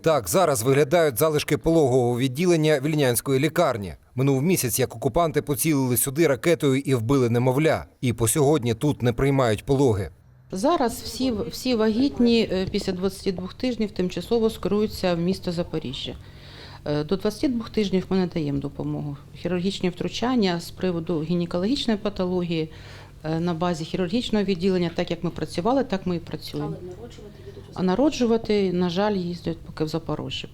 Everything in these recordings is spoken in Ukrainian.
Так зараз виглядають залишки пологового відділення вільнянської лікарні. Минув місяць, як окупанти поцілили сюди ракетою і вбили немовля. І по сьогодні тут не приймають пологи. Зараз всі, всі вагітні е, після 22 тижнів тимчасово скеруються в місто Запоріжжя. Е, До 22 тижнів ми надаємо допомогу. Хірургічні втручання з приводу гінекологічної патології на базі хірургічного відділення, так як ми працювали, так ми і працюємо. А народжувати, на жаль, їздять поки в Запоріжжя.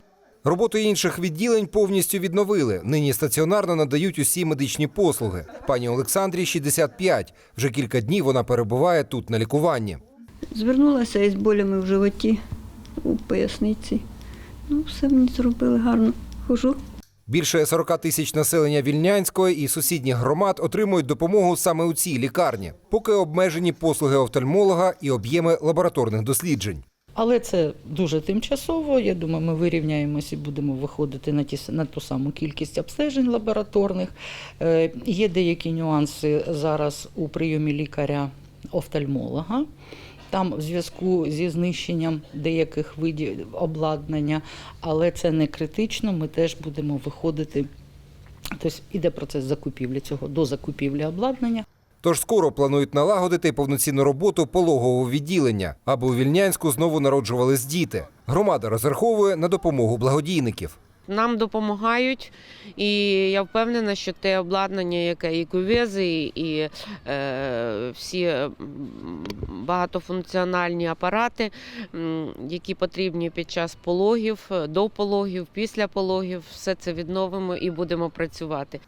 Роботу інших відділень повністю відновили. Нині стаціонарно надають усі медичні послуги. Пані Олександрі 65. Вже кілька днів вона перебуває тут на лікуванні. Звернулася із болями в животі, у поясниці. Ну, все мені зробили гарно. Хожу. Більше 40 тисяч населення Вільнянської і сусідніх громад отримують допомогу саме у цій лікарні, поки обмежені послуги офтальмолога і об'єми лабораторних досліджень. Але це дуже тимчасово. Я думаю, ми вирівняємося і будемо виходити на ті на ту саму кількість обстежень лабораторних. Е, Є деякі нюанси зараз у прийомі лікаря-офтальмолога. Там в зв'язку зі знищенням деяких видів обладнання, але це не критично. Ми теж будемо виходити. Тобто іде процес закупівлі цього до закупівлі обладнання. Тож скоро планують налагодити повноцінну роботу пологового відділення, аби у Вільнянську знову народжувались діти. Громада розраховує на допомогу благодійників. Нам допомагають, і я впевнена, що те обладнання, яке і кувези, і е, всі багатофункціональні апарати, які потрібні під час пологів, до пологів, після пологів, все це відновимо і будемо працювати.